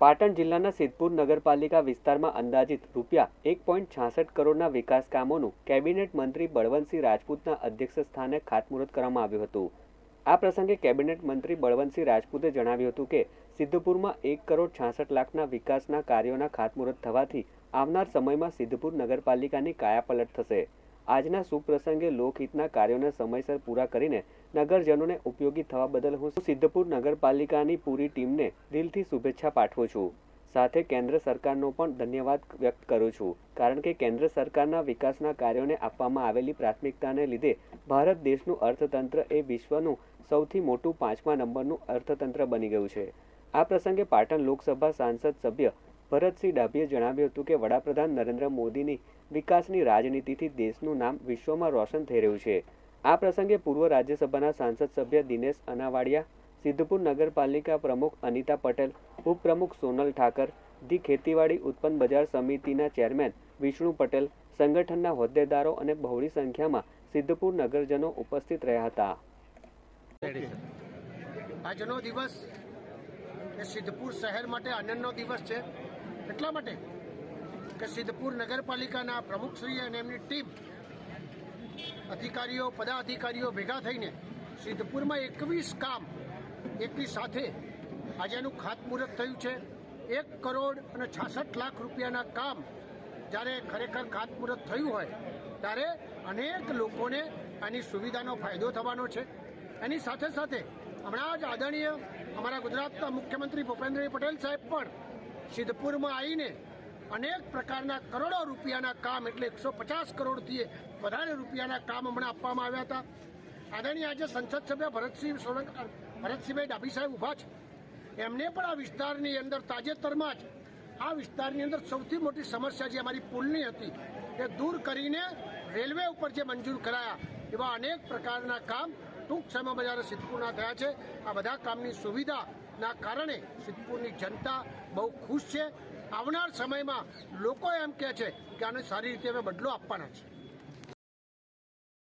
પાટણ જિલ્લાના સિદ્ધપુર નગરપાલિકા વિસ્તારમાં અંદાજિત રૂપિયા એક પોઈન્ટ છાસઠ કરોડના વિકાસ કામોનું કેબિનેટ મંત્રી બળવંતસિંહ રાજપૂતના અધ્યક્ષ સ્થાને ખાતમુહૂર્ત કરવામાં આવ્યું હતું. આ પ્રસંગે કેબિનેટ મંત્રી બળવંતસિંહ રાજપૂતે જણાવ્યું હતું કે, સિદ્ધપુરમાં એક કરોડ છાસઠ લાખના વિકાસના કાર્યોના ખાતમુહૂર્ત થવાથી આવનાર સમયમાં સિદ્ધપુર નગરપાલિકાની કાયાપલટ થશે. આજના સુપ્રસંગે પ્રસંગે લોકહિતના કાર્યોને સમયસર પૂરા કરીને નગરજનોને ઉપયોગી થવા બદલ હું સિદ્ધપુર નગરપાલિકાની પૂરી ટીમને દિલથી શુભેચ્છા પાઠવું છું. સાથે કેન્દ્ર સરકારનો પણ ધન્યવાદ વ્યક્ત કરું છું. કારણ કે કેન્દ્ર સરકારના વિકાસના કાર્યોને આપવામાં આવેલી પ્રાથમિકતાને લીધે ભારત દેશનું અર્થતંત્ર એ વિશ્વનું સૌથી મોટું પાંચમા નંબરનું અર્થતંત્ર બની ગયું છે. આ પ્રસંગે પાટણ લોકસભા સાંસદ સભ્ય ભરતસિંહ ડાભીએ જણાવ્યું હતું કે વડાપ્રધાન નરેન્દ્ર મોદીની વિકાસની રાજનીતિથી દેશનું નામ વિશ્વમાં રોશન થઈ રહ્યું છે. આ પ્રસંગે પૂર્વ રાજ્યસભાના સાંસદ સભ્ય દિનેશ અનાવાડિયા, સિદ્ધપુર નગરપાલિકા પ્રમુખ અનિતા પટેલ, ઉપપ્રમુખ સોનલ ઠાકર, ધી ખેતીવાડી ઉત્પન્ન બજાર સમિતિના ચેરમેન વિષ્ણુ પટેલ, સંગઠનના હોદ્દેદારો અને બહોળી સંખ્યામાં સિદ્ધપુર નગરજનો ઉપસ્થિત રહ્યા હતા. આજનો દિવસ એ સિદ્ધપુર શહેર માટે આનંદનો દિવસ છે. એટલા માટે કે સિદ્ધપુર નગરપાલિકાના પ્રમુખશ્રી અને એમની ટીમ અધિકારીઓ, પદાધિકારીઓ ભેગા થઈને સિદ્ધપુરમાં એકવીસ કામ એકની સાથે આજે એનું ખાતમુહૂર્ત થયું છે. એક કરોડ અને છાસઠ લાખ રૂપિયાના કામ જ્યારે ખરેખર ખાતમુહૂર્ત થયું હોય ત્યારે અનેક લોકોને આની સુવિધાનો ફાયદો થવાનો છે. એની સાથે સાથે હમણાં જ આદરણીય અમારા ગુજરાતના મુખ્યમંત્રી ભૂપેન્દ્રભાઈ પટેલ સાહેબ પણ સિદ્ધપુરમાં આવીને અનેક પ્રકારના કરોડો રૂપિયાના કામ, એટલે એકસો પચાસ કરોડથી વધારે રૂપિયાના કામ હમણાં આપવામાં આવ્યા હતા. આદરણીય આજે સંસદ સભ્ય ભરતસિંહ સોલંક ભરતસિંહભાઈ ડાભી સાહેબ ઊભા છે. એમને પણ આ વિસ્તારની અંદર તાજેતરમાં જ, આ વિસ્તારની અંદર સૌથી મોટી સમસ્યા જે અમારી પુલની હતી, એ દૂર કરીને રેલવે ઉપર જે મંજૂર કરાયા, એવા અનેક પ્રકારના કામ ટૂંક સમયમાં જ્યારે સિદ્ધપુરના થયા છે. આ બધા કામની સુવિધાના કારણે સિદ્ધપુરની જનતા બહુ ખુશ છે. આવનાર સમયમાં લોકો એમ કહે છે કે આને સારી રીતે અમે બદલો આપવાના છે.